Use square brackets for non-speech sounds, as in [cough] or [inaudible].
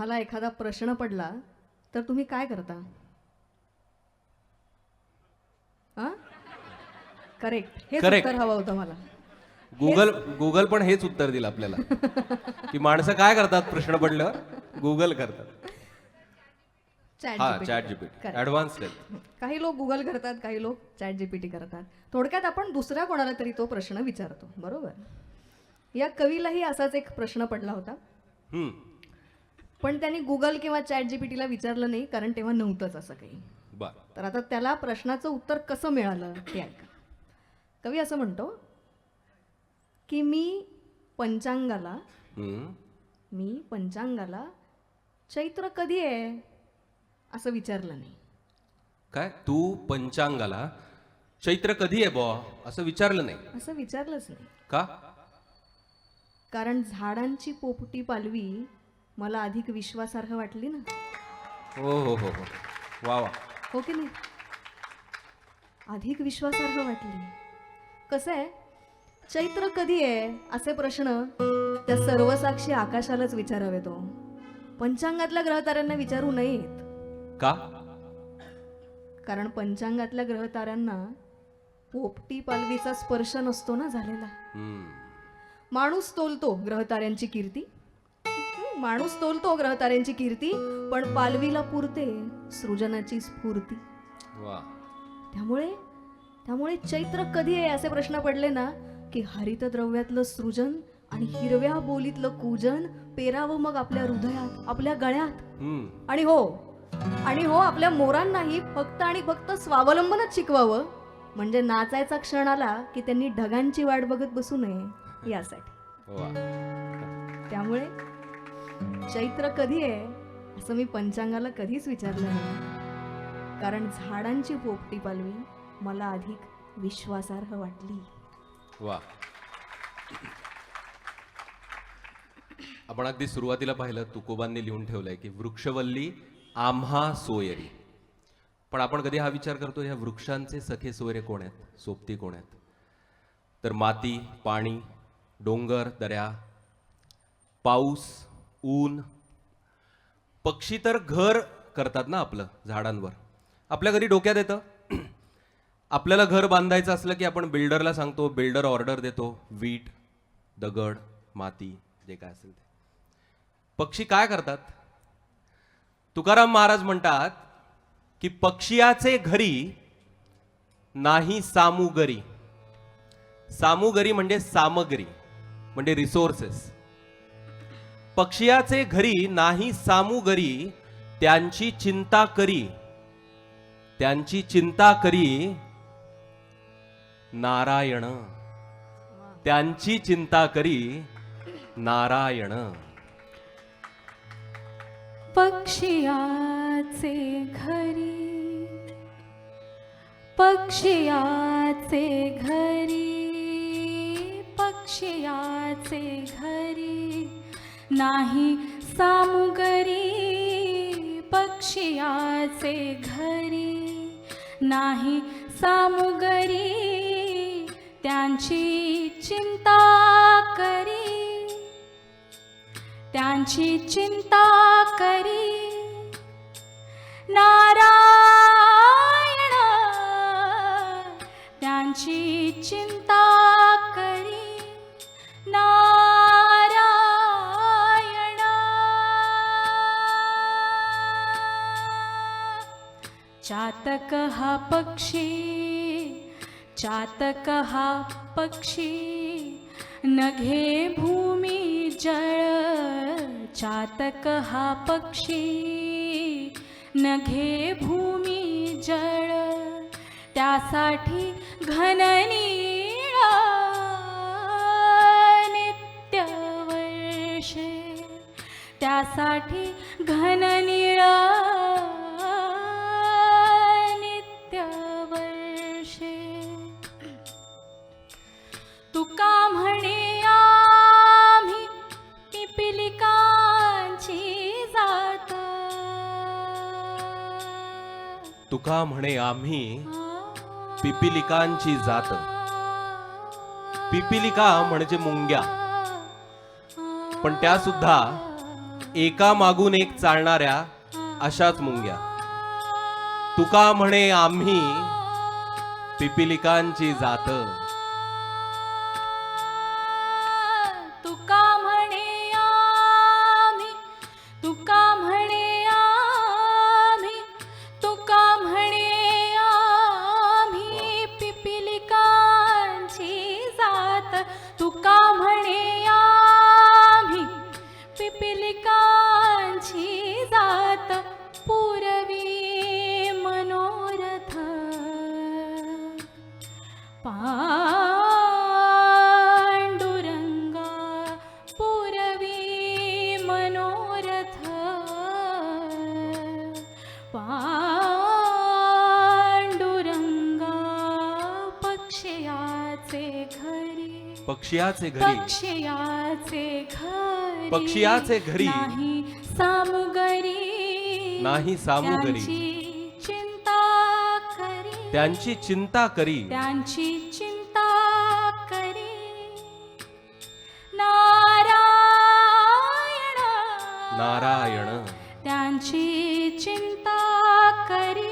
तुम्हाला एखादा प्रश्न पडला तर तुम्ही काय करता? करेक्ट हेच Correct. उत्तर हवं होतं मला. गुगल गुगल पण हेच उत्तर दिलं आपल्याला. [laughs] की माणसं काय करतात? प्रश्न पडल्यावर गुगल करतात. चॅट हा चॅट जीपीटी ऍडव्हान्स काही लोक गुगल करतात काही लोक चॅट जीपीटी करतात. थोडक्यात आपण दुसऱ्या कोणाला तरी तो प्रश्न विचारतो बरोबर? या कवीलाही असाच एक प्रश्न पडला होता. हम्म. पण त्यांनी गुगल किंवा चॅट जीपीटीला विचारलं नाही कारण तेव्हा नव्हतंच असं काही. तर आता त्याला प्रश्नाचं उत्तर कसं मिळालं ते ऐका. कवी असं म्हणतो की मी पंचांगाला मी पंचांगाला चैत्र कधी आहे असं विचारलं नाही. काय? तू पंचांगाला चैत्र कधी आहे बॉ असं विचारलं नाही. असं विचारलंच नाही. का? कारण झाडांची पोपटी पालवी मला अधिक विश्वासार्ह वाटली ना. हो हो हो हो. वा वा. हो की नाही? अधिक विश्वासार्ह वाटली. कसं आहे? चैत्र कधी आहे? असे प्रश्न त्या सर्वसाक्षी आकाशालाच विचारावे तो पंचांगातल्या ग्रहताऱ्यांना विचारू नयेत. का? कारण पंचांगातल्या ग्रहताऱ्यांना पोपटी पालवीचा स्पर्श नसतो ना झालेला. हम्म. माणूस तोलतो ग्रहताऱ्यांची कीर्ती. हं, माणूस तोलतो ग्रहताऱ्यांची कीर्ती पण पालवीला पुरते सृजनाची स्फूर्ती. त्यामुळे त्यामुळे चैत्र कधी आहे असे प्रश्न पडले ना की हरित द्रव्यातलं सृजन आणि हिरव्या बोलीतलं कूजन पेरावं मग आपल्या हृदयात आपल्या गळ्यात? आणि हो आणि हो आपल्या मोरांनाही फक्त आणि फक्त स्वावलंबनच शिकवावं. म्हणजे नाचायचा क्षण आला की त्यांनी ढगांची वाट बघत बसू नये यासाठी. त्यामुळे चैत्र कधी आहे असं मी पंचांगाला कधीच विचारलं नाही. कारण झाडांची पोपटी पालवी मला अधिक विश्वासार्ह वाटली. वा. आपण अगदी सुरुवातीला पाहिलं तुकोबांनी लिहून ठेवलंय की वृक्षवल्ली आम्हा सोयरी. पण आपण कधी हा विचार करतो ह्या वृक्षांचे सखे सोयरे कोण आहेत? सोबती कोण आहेत? तर माती पाणी डोंगर दऱ्या पाऊस ऊन. पक्षी तर घर करतात ना आपलं झाडांवर. आपल्या घरी डोक्यात येतं. [clears throat] आपल्याला घर बांधायचं असलं की आपण बिल्डरला सांगतो बिल्डर ऑर्डर देतो वीट दगड माती जे काय असेल ते. पक्षी काय करतात? तुकाराम महाराज म्हणतात की पक्षियाचे घरी नाही सामुगरी. सामुगरी म्हणजे सामग्री म्हणजे रिसोर्सेस पक्षियाचे घरी नाही सामुगरी त्यांची चिंता करी. त्यांची चिंता करी नारायण. त्यांची चिंता करी नारायण. पक्षियाचे घरी पक्षियाचे घरी पक्षियाचे घरी. नाही सामुगरी पक्षियाचे घरी. नाही सामुगरी त्यांची चिंता करी. त्यांची चिंता करी. नारायण त्यांची चिंता करी. ना चातक हा पक्षी चातक हा पक्षी नघे भूमी जळ चातक हा पक्षी नघे भूमी जळ त्यासाठी घननीळ नित्य वर्षे त्यासाठी घननीळ तुका म्हणे आम्ही पिपिलिकांची जात. पिपिलिका म्हणजे मुंग्या. पण त्या सुद्धा एका मागून एक चालणाऱ्या अशाच मुंग्या. तुका म्हणे आम्ही पिपिलिकांची जात. पांडुरंगा पक्षयाचे घरी. पक्षियाचे घरी. पक्षयाचे घरी पक्षियाचे घरी. नाही सामुगरी. नाही सामुगरी. त्यांची चिंता करी. त्यांची चिंता करी. त्यांची चिंता नारायण. त्यांची चिंता करी